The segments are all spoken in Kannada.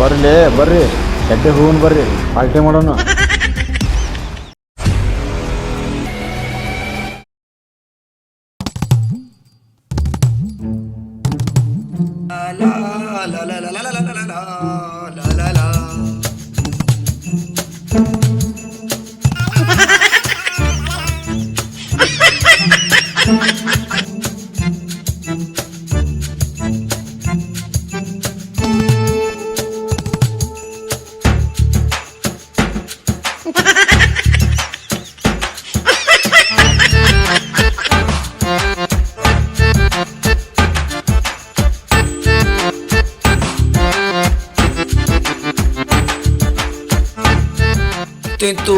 ಬರ್ಲಿ ಬರ್ರಿ. ಎಡ್ಡೆ ಹೂವನ್ ಬರ್ರಿ. ಪಾರ್ಟಿ ಮಾಡೋಣ. ತಿಂತು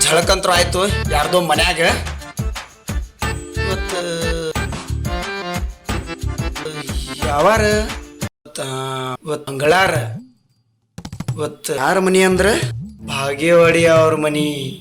ಝಳಕಂತ್ರ ಆಯ್ತು. ಯಾರ್ದೋ ಮನ್ಯಾಗ. ಮತ್ತ ಯಾವಾರ? ಇವತ್ತ ಇವತ್ತು ಮಂಗಳಾರ. ಇವತ್ತು ಯಾರ ಮನಿ ಅಂದ್ರ? ಭಾಗ್ಯವಾಡಿ ಅವ್ರ ಮನಿ.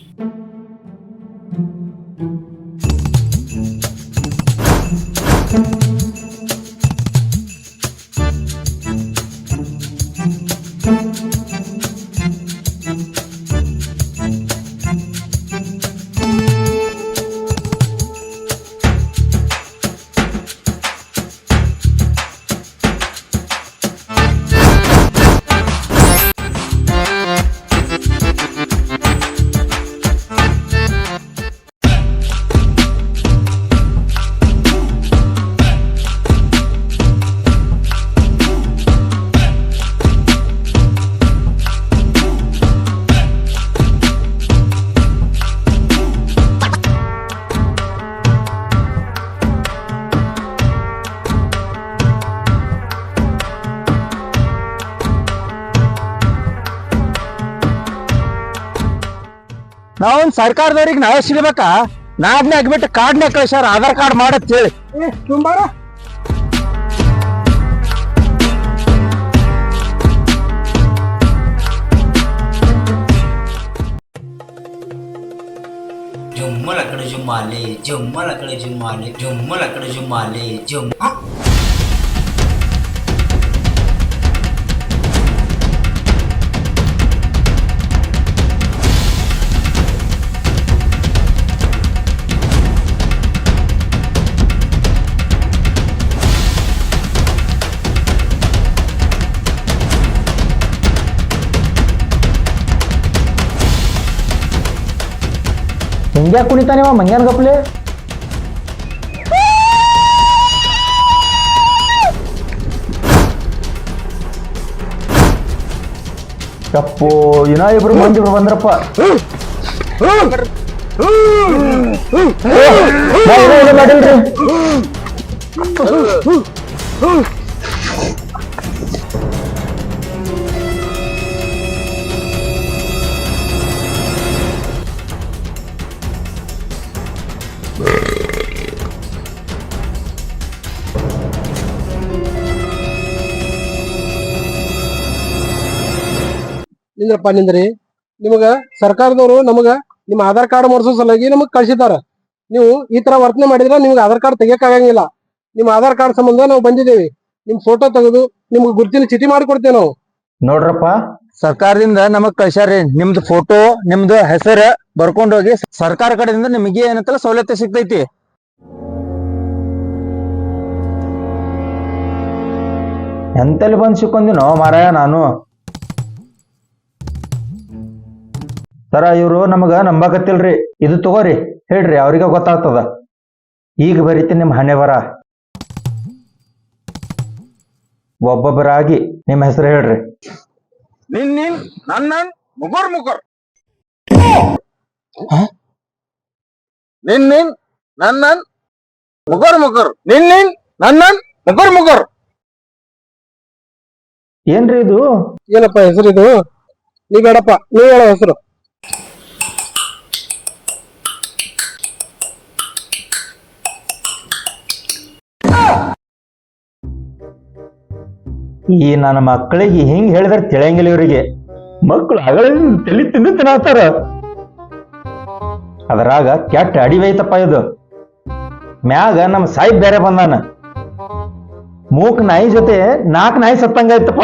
ನಾವೊಂದ್ ಸರ್ಕಾರದವ್ರಿಗೆ ನಾವೇ ಸಿಗ್ಬೇಕಾ ನಾಡ್ನೆ ಆಗ್ಬಿಟ್ಟು ಕಾರ್ಡ್ನೆ ಕಳ್ಸ್ಯಾರ ಆಧಾರ್ ಕಾರ್ಡ್ ಮಾಡತ್ ಹೇಳಿ ಜುಮ್ಮಲ ಕಡೆ ಜುಮ್ಮಾಲೆ ಜುಮ್ಮಲ ಕಡೆ ಜುಮ್ಮಾಲೆ ಜುಮ್ಮಲ ಕಡೆ ಜುಮ್ಮಾಲೆ ಜುಮ್ ಹಿಂಗ್ಯಾ ಕುಣಿತಾನೇವ ಮಂಗ್ಯಾನ್ ಗಪ್ಲೆ. ಯಪ್ಪೋ ಇನ್ನ ಇಬ್ರು ಮಂದಿ ಬಂದ್ರಪ್ಪ. ಮಾಡಿಲ್ರಿ. ನಿಂದ್ರಪ್ಪ ನಿಂದ್ರಿ? ನಿಮಗ ಸರ್ಕಾರದವರು ನಮಗ ನಿಮ್ಮ ಆಧಾರ್ ಕಾರ್ಡ್ ಮಾಡಿಸೋ ಸಲುವಾಗಿ ನಮಗ್ ಕಳ್ಸಿದಾರ ನೀವು ಈ ತರ ವರ್ತನೆ ಮಾಡಿದ್ರೆ ನಿಮ್ಗೆ ಆಧಾರ್ ಕಾರ್ಡ್ ತೆಗಿಯಕ್ ಆಗಂಗಿಲ್ಲ. ನಿಮ್ಮ ಆಧಾರ್ ಕಾರ್ಡ್ ಸಂಬಂಧ ನಾವು ಬಂದಿದ್ದೇವೆ. ನಿಮ್ ಫೋಟೋ ತೆಗೆದು ನಿಮ್ಗೆ ಗುರುತಿನ ಚೀಟಿ ಮಾಡಿಕೊಡ್ತೇವೆ ನಾವು. ನೋಡ್ರಪ್ಪ, ಸರ್ಕಾರದಿಂದ ನಮಗ್ ಕಳ್ಸ್ಯಾರಿ ನಿಮ್ದು ಫೋಟೋ ನಿಮ್ದು ಹೆಸರು ಬರ್ಕೊಂಡ್ ಹೋಗಿ ಸರ್ಕಾರ ಕಡೆಯಿಂದ ನಿಮಗೆ ಏನಂತಲ್ಲ ಸೌಲಭ್ಯ ಸಿಗ್ತೈತಿ. ಎಂತಲ್ಲಿ ಬಂದ್ ಸಿಕ್ಕೊಂದಿನೋ ಮಾರಾಯ ನಾನು. ಸರ ಇವ್ರು ನಮಗ ನಂಬಕತ್ತಿಲ್ರಿ. ಇದು ತಗೋರಿ ಹೇಳ್ರಿ ಅವ್ರಿಗೆ ಗೊತ್ತಾಗ್ತದ. ಈಗ ಬರೀತೀನಿ ನಿಮ್ ಹಣೆ ಬರ ಒಬ್ಬೊಬ್ಬರಾಗಿ ನಿಮ್ಮ ಹೆಸರು ಹೇಳ್ರಿ. ನಿನ್ ನಿನ್ ನನ್ ನನ್ ಮುಗುರ್ ಮುಗುರ್. ನಿನ್ ನಿನ್ ನನ್ ನನ್ ಮುಗುರ್ ಮುಗುರ್. ನಿನ್ ನಿನ್ ನನ್ ನನ್ ಮುಗುರ್ ಮುಗುರ್. ಏನ್ರಿ ಇದು? ಏನಪ್ಪ ಹೆಸರು ಇದು ನೀ ಬೇಡಪ್ಪ ನೀ ಹೇಳೋ ಹೆಸರು. ಈ ನನ್ನ ಮಕ್ಕಳಿಗೆ ಹಿಂಗ್ ಹೇಳಿದ್ರೆ ತಿಳಿಯಂಗಿಲ್ಲ ಇವರಿಗೆ. ಮಕ್ಕಳು ಅಗಳ ತಲಿ ತಿಂದು ತಿನ್ನತ್ತಾರ ಅದರಾಗ ಕೆಟ್ಟ ಅಡಿವೈತಪ್ಪ ಇದು. ಮ್ಯಾಗ ನಮ್ಮ ಸಾಹಿಬ್ ಬೇರೆ ಬಂದಾನ. ಮೂಕ್ ನಾಯಿ ಜೊತೆ ನಾಲ್ಕು ನಾಯಿ ಸತ್ತಂಗಾಯ್ತಪ್ಪ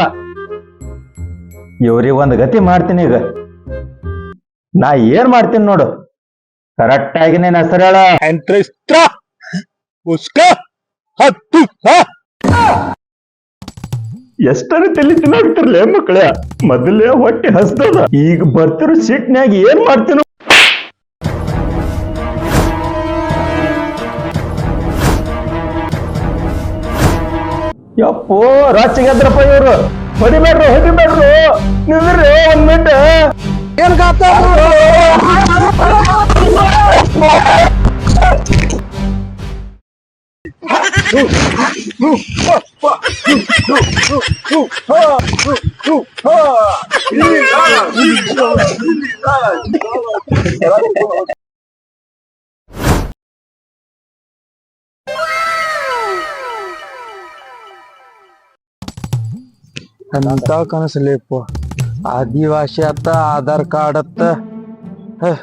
ಇವ್ರಿಗೆ ಒಂದು ಗತಿ ಮಾಡ್ತೀನಿ ಈಗ. ನಾ ಏನ್ ಮಾಡ್ತೀನಿ ನೋಡು. ಕರೆಕ್ಟ್ ಆಗಿ ನೀನ್ ಹೆಸರು ಹೇಳ ಉಸ್ಕ. ಹತ್ತು. ಎಷ್ಟರ ತಲೆ ತಿನ್ನಾಗ್ತಿರ್ಲೇ ಮಕ್ಕಳ ಮೊದಲೇ ಹೊಟ್ಟೆ ಹಸ್ತದ ಈಗ ಬರ್ತಿರೋ ಸೀಟ್ನ್ಯಾಗ ಏನ್ ಮಾಡ್ತೀನೋ? ಯಪ್ಪೋ ರಾಚಿಗೆದ್ರಪ್ಪ ಇವ್ರು? ಹೊಡಿಬೇಡ್ರು ಹೊಡಿಬೇಡ್ರು. ನಿಂದ್ರಿ ಒಂದ್ ಮಿನಿಟ್ ಏನ್ ಕಾತ ಅಂತ ಕನಸಲೇಪ ಆದಿವಾಸಿ ಅತ್ತ ಆಧಾರ್ ಕಾರ್ಡ್ ಅತ್ತ ಹ.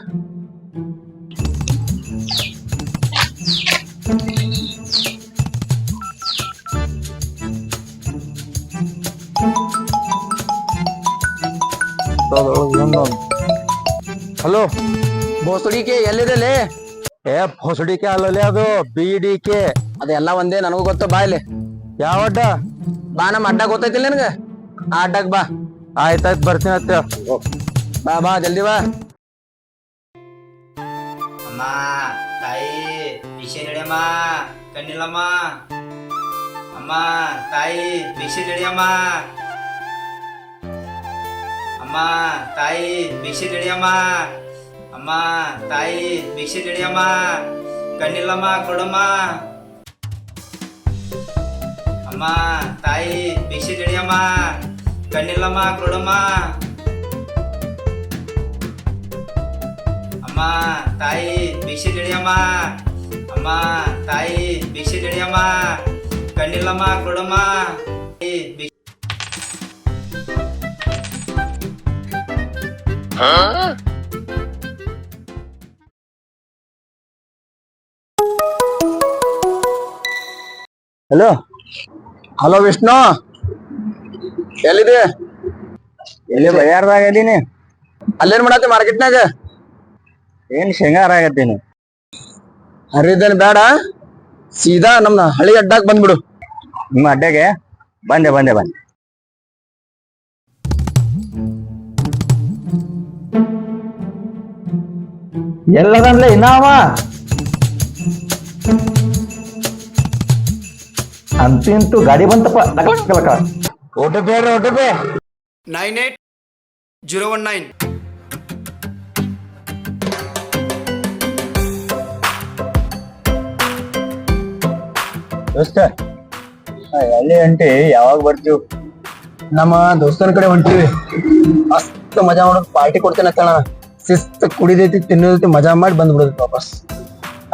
ಹಲೋ. ಬೋಸಡಿಕೆ ಎಲ್ಲಿದೆ ಏ ಹೊಸಡಿಕೆ ಅಲ್ಲಲೇ ಅದು ಬಿ ಡಿ ಕೆ ಅದೆಲ್ಲ ಒಂದೇ ನನಗೂ ಗೊತ್ತು ಬಾ ಇಲ್ಲಿ. ಯಾವ ಅಡ್ಡ? ಬಾ ನಮ್ಮ ಅಡ್ಡ ಗೊತ್ತೈತಿಲ್ಲ ನನಗೆ? ಆ ಅಡ್ಡಕ್ ಬಾ. ಆಯ್ತಾಯ್ತು ಬರ್ತೀನಿ ಅತ್ತ. ಬಾ ಬಾ ಜಲ್ದಿ ಬಾ. ಅಮ್ಮ ತಾಯಿ ನಡಿಯಮ್ಮ ಕಣ್ಣಿಲ್ಲಮ್ಮ. ಅಮ್ಮ ತಾಯಿ ಬಿಸಿ ನಡಿಯಮ್ಮ ಅಮ್ಮ, ತಾಯಿ ಬಿಸಿ ನಡಿಯಮ್ಮ ಅಮ್ಮ. ತಾಯಿ, ಭಿಕ್ಷೆ ನಡಿಯಮ್ಮ ಕಣ್ಣಿಲ್ಲಮ್ಮ, ಕೊಡಮ್ಮ. ಅಮ್ಮ, ತಾಯಿ ಬಿಸಿ ನಡಿಯಮ್ಮ ಕಣ್ಣಿಲ್ಲಮ್ಮ, ಕೊಡಮ್ಮ. ಅಮ್ಮ, ತಾಯಿ, ಭಿಕ್ಷೆ ನಡಿಯಮ್ಮ ಅಮ್ಮ. ತಾಯಿ ಬಿಸಿ ನಡಿಯಮ್ಮ ಕಣ್ಣಿಲ್ಲಮ್ಮ, ಕೊಡಮ್ಮ. ಹಲೋ? ಹಲೋ ವಿಷ್ಣು? ಎಲ್ಲಿದೆ ಎಲ್ಲಿ ಬಯ್ಯಾರ್ದಾಗ ಇದೀನಿ. ಅಲ್ಲೇನ್ ಮಾಡತ್ತಿ ಮಾರ್ಕೆಟ್ನಾಗ ಏನ್ ಶೇಂಗಾರ ಆಗತ್ತೀನಿ. ಹರಿದೇನ್ ಬೇಡ ಸೀದಾ ನಮ್ಮ ಹಳಿ ಅಡ್ಡಾಕ್ ಬಂದ್ಬಿಡು. ನಿಮ್ಮ ಅಡ್ಡಾಗೆ? ಬಂದೆ ಬಂದೆ ಬಂದೆ. ಎಲ್ಲದನ್ಲೇ ಇನ್ನಾವ ಅಂತೂ ಇಂತೂ ಗಾಡಿ ಬಂತಪ್ಪ ಲಕ ಲಕ ಲಕ. ಓಟು ಬೇಡ್ರಿ ಓಟು ಬೇ nine eight zero one nine ದೋಸ್ತ ಎಲ್ಲಿ ಅಂಟಿ ಯಾವಾಗ ಬರ್ತೀವಿ ನಮ್ಮ ದೋಸ್ತನ ಕಡೆ ಹೊಂಟಿವಿ ಮಸ್ತ್ ಮಜಾ ಮಾಡೋದು ಪಾರ್ಟಿ ಕೊಡ್ತೇನೆ ಕಣ ಶಿಸ್ತ್ ಕುಡಿದೈತಿ ತಿನ್ನೋದೈತಿ ಮಜಾ ಮಾಡಿ ಬಂದ್ಬಿಡುತ್ತೆ ವಾಪಸ್.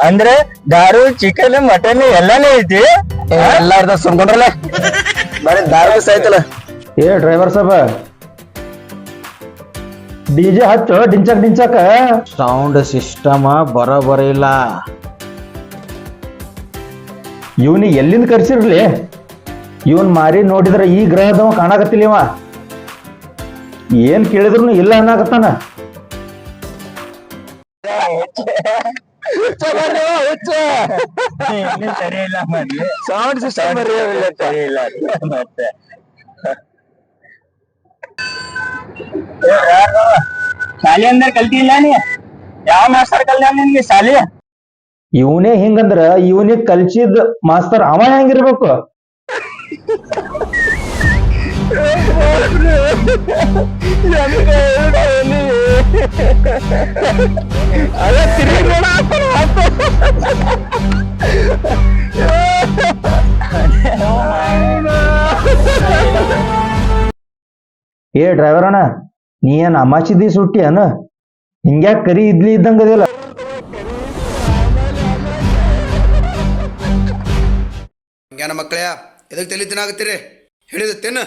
ಅಂದ್ರೆ ದಾರು ಚಿಕನ್ ಮಟನ್ ಎಲ್ಲಾನೇ ಐತಿ. ಎಲ್ಲಾರ್ದ ಎಲ್ಲ ಅಲ್ಲ ಸುಮ್ಕೊಂಡ್ರಲ್ಲ? ಬರೀ ದಾರು ಸಾಯ್ತಲ್ಲ ಏ ಡ್ರೈವರ್ ಸಾಬ. ಡಿಜೆ ಹಚ್ಚು ಡಿಂಚಕ್ ಡಿಂಚಕ್. ಸೌಂಡ್ ಸಿಸ್ಟಮ್ ಬರೋಬರಿ ಇಲ್ಲ. ಇವನಿ ಎಲ್ಲಿಂದ ಕರ್ಸಿರ್ಲಿ? ಇವನ್ ಮಾರಿ ನೋಡಿದ್ರ ಈ ಗ್ರಹದವ ಕಾಣಕತ್ತಿಲ್ಲ ಇವ. ಏನ್ ಕೇಳಿದ್ರು ಇಲ್ಲ ಅನ್ನಕತ್ತಾನ? ಸರಿ ಇಲ್ಲ ಶಾಲೆ ಅಂದ್ರೆ ಕಲ್ತಿಲ್ಲ ನೀ ಯಾವ ಮಾಸ್ತರ್ ಕಲ್ತ ನಿನ್ಗೆ ಶಾಲೆ ಇವನೇ ಹಿಂಗಂದ್ರ ಇವನಿಗ್ ಕಲ್ಸಿದ್ ಮಾಸ್ತರ್ ಅವ ಹೆಂಗಿರ್ಬೇಕು? ಅದ ತಿರುಗಿ ನೋಡ ಏ ಡ್ರೈವರ್ ಅಣ್ಣ ನೀ ಏನ್ ಅಮಾಚಿದಿ ಸುಟ್ಟಿ ಅನ ಹಿಂಗ್ಯಾಕ್ ಕರಿ ಇದ್ಲಿ ಇದ್ದಂಗದಿಲ್ಲ ಜ್ಞಾನ ಮಕ್ಕಳೇ ಎದಕ್ ತಲೆ ತಿನ್ನಾಗತ್ತೀರಿ ಹೇಳಿದತ್ತೇನು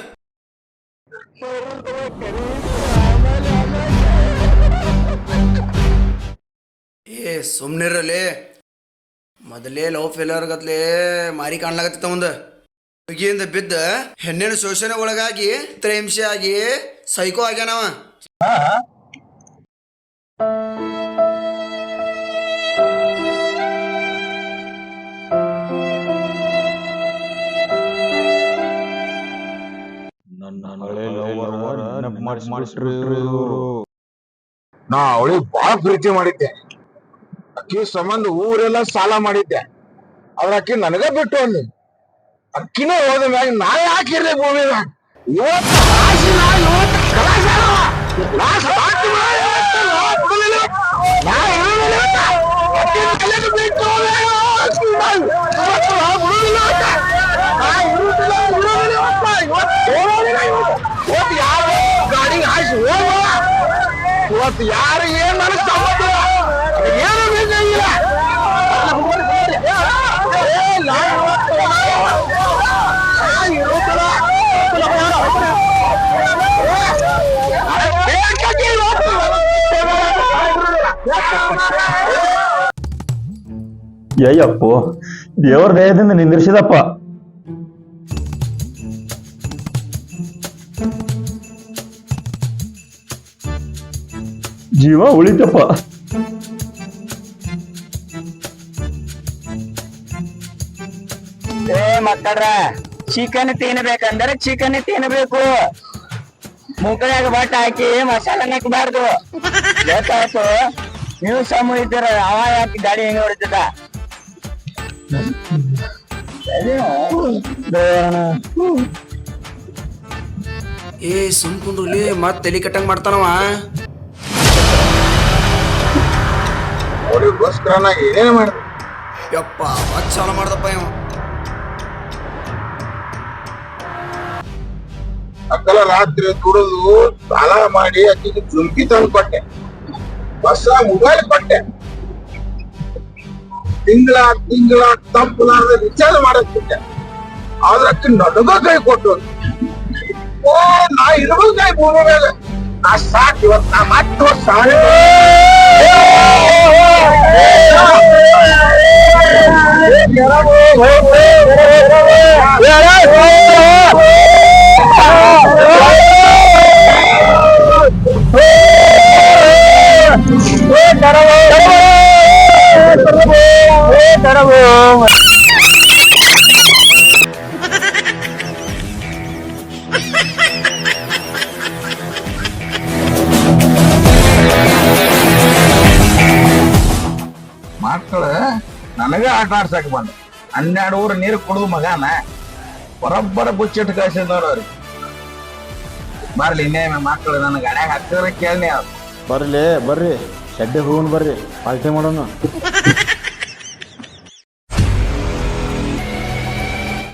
ಏ ಸುಮ್ನಿರಲಿ ಮೊದಲೇ ಲವ್ ಫೇಲರ್ ಗತ್ಲೆ ಮಾರಿ ಕಾಣ್ಲಾಗತ್ತಿತ್ತ ಒಂದು ಹುಗಿಯಿಂದ ಬಿದ್ದ ಹೆಣ್ಣಿನ ಶೋಷಣೆ ಒಳಗಾಗಿ ಹಿಂಸೆ ಆಗಿ ಸೈಕೋ ಆಗ್ಯಾನವ ನಾ ಅವಳಿಗೆ ಬಹಳ ಪ್ರೀತಿ ಮಾಡಿದ್ದೆ. ಅಕ್ಕಿ ಸಂಬಂಧ ಊರೆಲ್ಲ ಸಾಲ ಮಾಡಿದ್ದೆ. ಅವ್ರ ಅಕ್ಕಿ ನನಗ ಬಿಟ್ಟು ಅಂದ್ ಅಕ್ಕಿನ ಹೋದ ಮ್ಯಾಗ ನಾ ಯಾಕಿರ್ಲಿ ಭೂಮಿ ಇವತ್ತು ಇವತ್ತು ಕಲಾಸ ಅಲ್ವಾ? ನಾ ಸಾಕು ನಾ ಇವತ್ತು ನಾ ಬಿಡಲಿಲ್ಲ. ನಾ ಇರುವುದಿಲ್ಲ ಇವತ್ತು. ಅಕ್ಕಿನ ಕಲೆಗೆ ಬಿಟ್ಟು ಹೋದೆ. ಅಕ್ಕಿ ನಾ ಇವತ್ತು ನಾ ಬಿಡುವುದಿಲ್ಲ ಇವತ್ತು. ನಾ ಇರುವುದಿಲ್ಲ, ಇರುವುದಿಲ್ಲ ಇವತ್ತು. ಇವತ್ತು ಹೋಗೋದಿಲ್ಲ ಇವತ್ತು. ಇವತ್ತು ಯಾರು ಗಾಡಿಗೆ ಹಾಯಿಸಿ ಹೋಗುವ ಇವತ್ತು ಯಾರು ಏನ್ ನನಗೆ ಸಂಬಂಧ ಇಲ್ಲ. ಏನು ಬೇಕಾಗಿಲ್ಲ ಏ, ನಾ ಇವತ್ತು ನಾ ಇರುವುದಿಲ್ಲ. ಅರೆ, ಬೇಕಾಗಿ ಇವತ್ತು. ಅಯ್ಯಪ್ಪೋ ದೇವ್ರ ದೇಹದಿಂದ ನಿಂದಿರ್ಸಿದಪ್ಪ. ಜೀವ ಉಳಿತಪ್ಪ. ಏ ಮಕ್ಕಳ್ರ ಚಿಕನ್ ತಿನ್ಬೇಕಂದ್ರೆ ಚಿಕನ್ ತಿನ್ಬೇಕು. ಮುಖದಾಗ ಬಟ್ ಹಾಕಿ ಮಸಾಲೆ ಹಾಕಬಾರ್ದು. ಗೊತ್ತಾಯ್ತು ನೀವು ಸಮ ಇದ್ದೀರ? ಅವ ಯಾಕೆ ಗಾಡಿ ಹೆಂಗ ಹೊಡಿತದ? ಏ ಸುಮ್ಕೊಂಡ್ರಲ್ಲಿ ಮತ್ ತಲೆ ಕಟ್ಟಂಗ್ ಮಾಡ್ತಾನವ. ಅವ್ರಿಗೋಸ್ಕರ ಏನೇನು ಮಾಡಿದೆ ಯಪ್ಪ ಮತ್ ಸಾಲ ಮಾಡ್ದಪ್ಪ ಇವ. ಅಕ್ಕಲ ರಾತ್ರಿ ದುಡಿದು ಸಾಲ ಮಾಡಿ ಅಕ್ಕಿಗೆ ಜುಮ್ಕಿ ತಂದು ಕೊಟ್ಟೆ ಹೊಸ ಮೊಬೈಲ್ ಕೊಟ್ಟೆ ತಿಂಗಳ ತಿಂಗಳ ತಪ್ಪಲಾರ್ದ ರಿಚಾರ್ಜ್ ಮಾಡಕ್ ಬಿಟ್ಟೆ ಆದ್ರೆ ಅಕ್ಕಿ ನನಗ ಕೈ ಕೊಟ್ಟು ಓ ನಾ ಇರ್ಬೇಕು ಕೈ ಭೂಮಿ ಮೇಲೆ ನಾ ಸಾಕ್ ಇವತ್ತು ನಾ ಮತ್ತೆ ಸಾಲ ಮಕ್ಕಳು ನನಗ ಆಟ ಆಡ್ಸಕ್ ಬಂದ ಹನ್ನೆರಡು ಊರು ನೀರು ಕುಡಿದು ಮಗನ ಬರೋಬ್ಬರ ಬುಚ್ಚಿಟ್ಟು ಕಳ್ಸಿದವ್ರು ಅವ್ರಿಗೆ ಬರ್ಲಿ ಇನ್ನೇನು ಮಕ್ಕಳು ನನಗೆ ಹಣೆಗೆ ಹತ್ತಿರ ಕೇಳಿ ಬರ್ಲಿ ಬರ್ರಿ ಶೆಡ್ಡೆ ಹೋಗೋಣ ಬರ್ರಿ ಪಾರ್ಟಿ ಮಾಡೋಣ